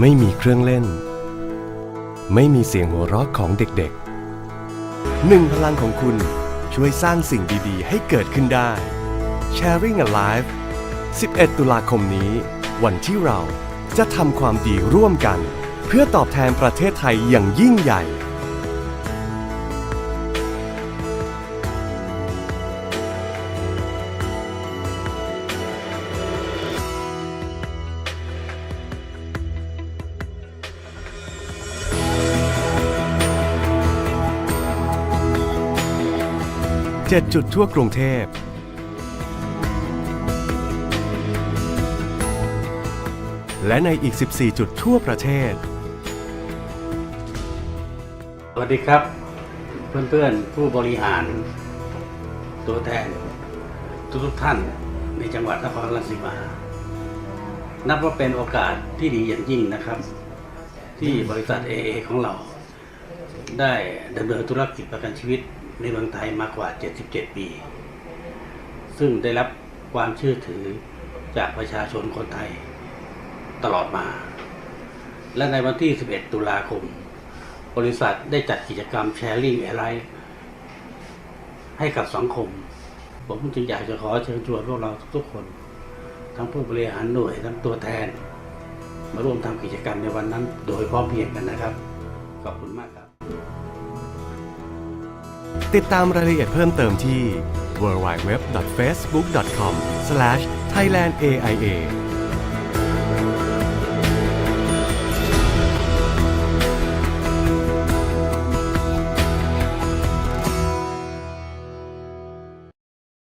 ไม่มีเครื่องเล่น ไม่มีเสียงหัวเราะของเด็กๆ หนึ่งพลังของคุณช่วยสร้างสิ่งดีๆ ให้เกิดขึ้นได้ Sharing Alive 11 ตุลาคมนี้ วันที่เราจะทำความดีร่วมกัน เพื่อตอบแทนประเทศไทยอย่างยิ่งใหญ่ 7 จุดทั่วกรุงเทพ และในอีก 14 จุดทั่วประเทศ สวัสดีครับ เพื่อนๆ ผู้บริหาร ตัวแทน ทุกๆท่านในจังหวัดนครราชสีมา นับว่าเป็นโอกาสที่ดีอย่างยิ่งนะครับ ที่บริษัท AA ของเราได้ดำเนินธุรกิจประกันชีวิต ในเมืองไทยมากว่า 77 ปี ซึ่งได้รับความเชื่อถือจากประชาชนคนไทยตลอดมา และในวันที่ 11 ตุลาคม บริษัทได้จัดกิจกรรม Sharing Airline ให้กับสังคม ผมจึงอยากจะขอเชิญชวนพวกเราทุกๆคน ทั้งผู้บริหารหน่วยทั้งตัวแทน มาร่วมทำกิจกรรมในวันนั้น โดยพร้อมเพรียงกันนะครับ ขอบคุณมากครับ ติดตามรายละเอียดเพิ่มเติมที่ www.facebook.com/thailandaia